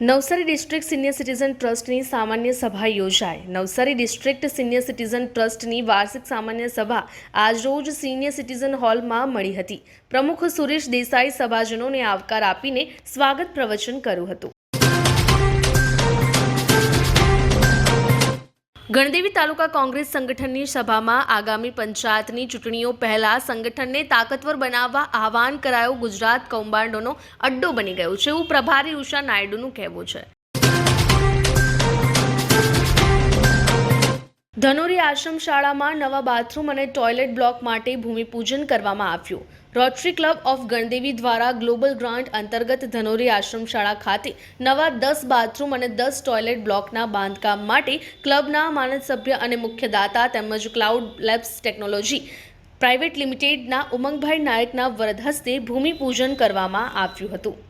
Navsari district senior citizen ટ્રસ્ટની સામાન્ય સભા યોજાઈ નવસારી ડિસ્ટ્રિક્ટ સિનિયર સિટીઝન ટ્રસ્ટની વાર્ષિક સામાન્ય સભા આજરોજ સિનિયર સિટીઝન હોલમાં મળી હતી. પ્રમુખ સુરેશ દેસાઈ સભાજનોને આવકાર આપીને સ્વાગત પ્રવચન કર્યું હતું. ગણદેવી તાલુકા કોંગ્રેસ સંગઠનની સભામાં આગામી પંચાયતની ચૂંટણીઓ પહેલા સંગઠનને તાકતવર બનાવવા આહવાન કરાયો ગુજરાત કૌભાંડોનો અડ્ડો બની ગયો છે એવું પ્રભારી ઉષા નાયડુનું કહેવું છે. ધનોરી આશ્રમ શાળામાં નવા બાથરૂમ અને ટોયલેટ બ્લોક માટે ભૂમિપૂજન કરવામાં આવ્યું. રોટરી ક્લબ ઓફ ગણદેવી દ્વારા ગ્લોબલ ગ્રાન્ટ અંતર્ગત ધનોરી આશ્રમ શાળા ખાતે નવા દસ બાથરૂમ અને દસ ટોયલેટ બ્લોકના બાંધકામ માટે ક્લબના માનદ સભ્ય અને મુખ્ય દાતા તેમજ ક્લાઉડ લેબ્સ ટેકનોલોજી પ્રાઇવેટ લિમિટેડના ઉમંગભાઈ નાયકના વરદ હસ્તે ભૂમિપૂજન કરવામાં આવ્યું હતું.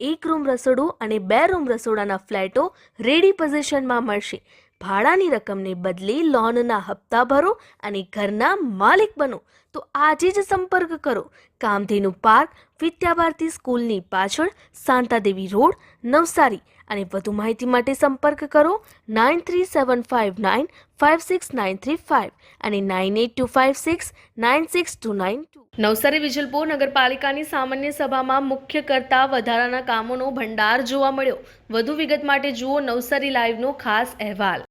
એક રૂમ રસોડું અને બે રૂમ રસોડાના ફ્લેટો રેડી પોઝિશનમાં મળશે. ભાડાની રકમને બદલે લોનના હપ્તા ભરો અને ઘરના માલિક બનો. તો આજે જ સંપર્ક કરો. કામધેનુ પાર્ક, વિદ્યાભારતી સ્કૂલની પાછળ શાંતાદેવી રોડ, નવસારી. અને વધુ માહિતી માટે સંપર્ક કરો nine three seven five nine five six nine three five અને nine eight two five six nine six two nine two Navsari Vijalpur નગરપાલિકાની સામાન્ય સભામાં મુખ્ય કરતા વધારાના કામોનો ભંડાર જોવા મળ્યો. વધુ વિગત માટે જુઓ નવસારી લાઈવનો ખાસ અહેવાલ.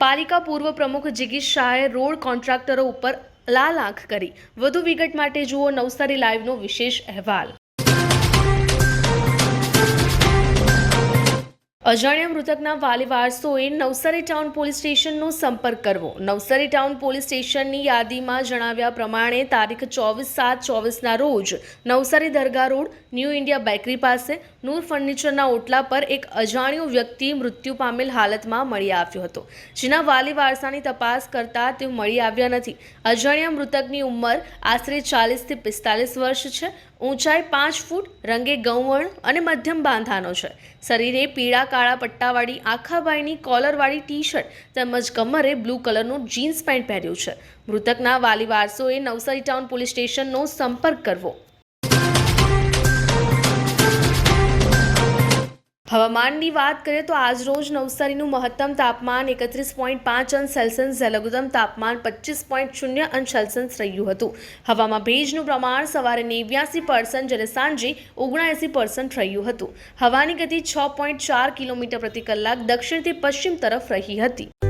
પાલિકા પૂર્વ પ્રમુખ જિગીશ શાહે રોડ કોન્ટ્રાક્ટરો ઉપર લાલ આંખ કરી. વધુ વિગત માટે જુઓ નવસારી લાઈવનો વિશેષ અહેવાલ. અજાણ્યા મૃતકના વાલી વારસોએ નવસારી ટાઉન પોલીસ સ્ટેશનનો સંપર્ક કરવો. નવસારી ટાઉન પોલીસ સ્ટેશનની યાદીમાં જણાવ્યા પ્રમાણે તારીખ ચોવીસ સાત ચોવીસના રોજ Navsari Dargah road, New India Bakery પાસે નૂર ફર્નિચરના ઓટલા પર એક અજાણ્યો વ્યક્તિ મૃત્યુ પામેલ હાલતમાં મળી આવ્યો હતો. જેના વાલી વારસાની તપાસ કરતા તેઓ મળી આવ્યા નથી. અજાણ્યા મૃતકની ઉંમર આશરે ચાલીસથી પિસ્તાલીસ વર્ષ છે. ઊંચાઈ પાંચ ફૂટ, રંગે ગૌવર્ણ અને મધ્યમ બાંધાનો છે. શરીરે પીળા, કાળા પટ્ટાવાળી આખાબાઈની કોલરવાળી ટી શર્ટ તેમજ કમરે બ્લુ કલરનું જીન્સ પેન્ટ પહેર્યું છે. મૃતકના વાલી વારસોએ નવસારી ટાઉન પોલીસ સ્ટેશનનો સંપર્ક કરવો. હવામાનની વાત કરીએ તો આજ રોજ નવસારીનું મહત્તમ તાપમાન એકત્રીસ પોઈન્ટ પાંચ અંશ સેલ્સિયસ લઘુત્તમ તાપમાન પચીસ પોઈન્ટ શૂન્ય અંશ સેલ્સિયસ રહ્યું હતું. હવામાં ભેજનું પ્રમાણ સવારે નેવ્યાસી પર્સન્ટ જ્યારે સાંજે ઓગણએંસી પર્સન્ટ રહ્યું હતું. હવાની ગતિ છ પોઈન્ટ ચાર કિલોમીટર પ્રતિ કલાક દક્ષિણથી પશ્ચિમ તરફ રહી હતી.